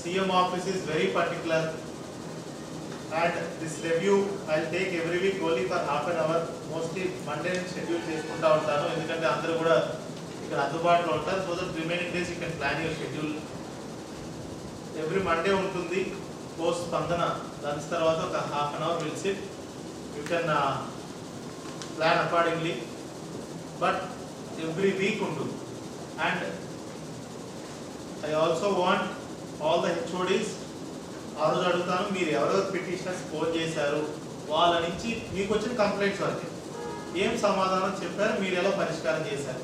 CM office is very particular. And this review I'll take every week only for half an hour. Mostly Monday schedule చేసుకుంటా ఉంటాను. ఎందుకంటే అందరూ కూడా ఇక్కడ అందుబాటులో ఉంటారు. So that remaining days you can plan your schedule every Monday ఉంటుంది. Post Spandana. Lunch తర్వాత ఒక half an hour will sit you can plan accordingly but every week ఉంటుంది. And I also want all the HODs ఆ రోజు అడుగుతాను మీరు ఎవరెవరు petitioners phone చేశారు వాళ్ళ నుంచి మీకు వచ్చిన కంప్లైంట్స్ వరకు. ఏం సమాధానం చెప్పారు మీరు ఎలా పరిష్కారం చేశారు?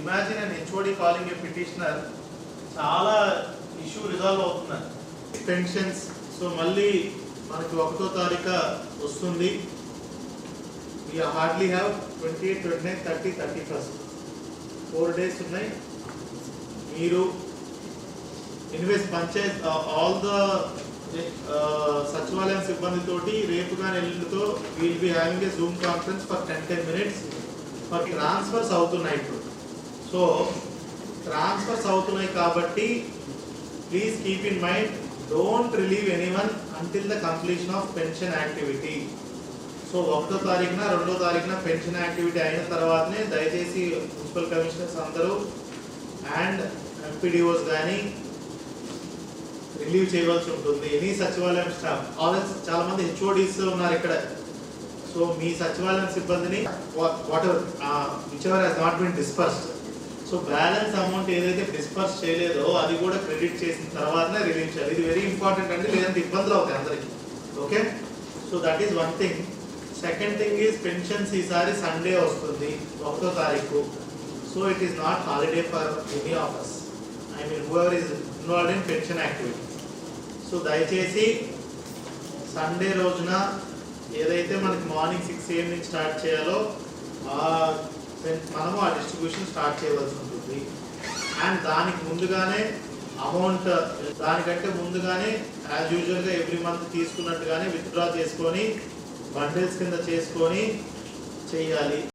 Imagine and HOD calling a petitioner చాలా ఇష్యూ రిజాల్వ్ అవుతున్నారు. పెన్షన్స్ సో మళ్ళీ మనకి ఒకటో తారీఖు వస్తుంది. We hardly have twenty eight twenty nine thirty thirty first four days ఉన్నాయి. మీరు ఎనివేస్ పంచాయత్ ఆల్ ద సచివాలయం సిబ్బందితోటి రేపు కానీ ఎల్లుండితో will be having a Zoom conference for ten ten minutes for transfers అవుతున్నాయి ఇప్పుడు సో ట్రాన్స్ఫర్స్ అవుతున్నాయి కాబట్టి please keep in mind don't relieve anyone until the completion of pension activity so ఒకటో తారీఖున రెండో తారీఖున పెన్షన్ యాక్టివిటీ అయిన తర్వాతనే దయచేసి మున్సిపల్ కమిషనర్స్ అందరూ అండ్ ఎంపీడీఓస్ కానీ రిలీవ్ చేయవలసి ఉంటుంది. ఎనీ సచివాలయం స్టాఫ్ ఆల్రెడీ చాలా మంది హెచ్ఓడీస్ ఉన్నారు ఇక్కడ. సో మీ సచివాలయం సిబ్బందిని whatever whichever has not been dispersed so balance amount ఏదైతే డిస్పర్స్ చేయలేదో అది కూడా క్రెడిట్ చేసిన తర్వాతనే రిలీవ్ చేయాలి. ఇది వెరీ ఇంపార్టెంట్ అండి లేదంటే ఇబ్బందులు అవుతాయి అందరికి. Okay so that is one thing second thing is pensions ఈసారి సండే వస్తుంది ఒకటో తారీఖు. So it is not holiday for any of us I mean whoever is involve in pension activity so దయచేసి సండే రోజున ఏదైతే మనకి మార్నింగ్ సిక్స్ ఏఎం నుంచి start చేయాలో మనము ఆ డిస్ట్రిబ్యూషన్ స్టార్ట్ చేయవలసి ఉంటుంది. అండ్ దానికి ముందుగానే అమౌంట్ దానికంటే ముందుగానే యాజ్ యూజువల్గా ఎవ్రీ మంత్ తీసుకున్నట్టుగానే విత్డ్రా చేసుకొని బండిల్స్ కింద చేసుకొని చేయాలి.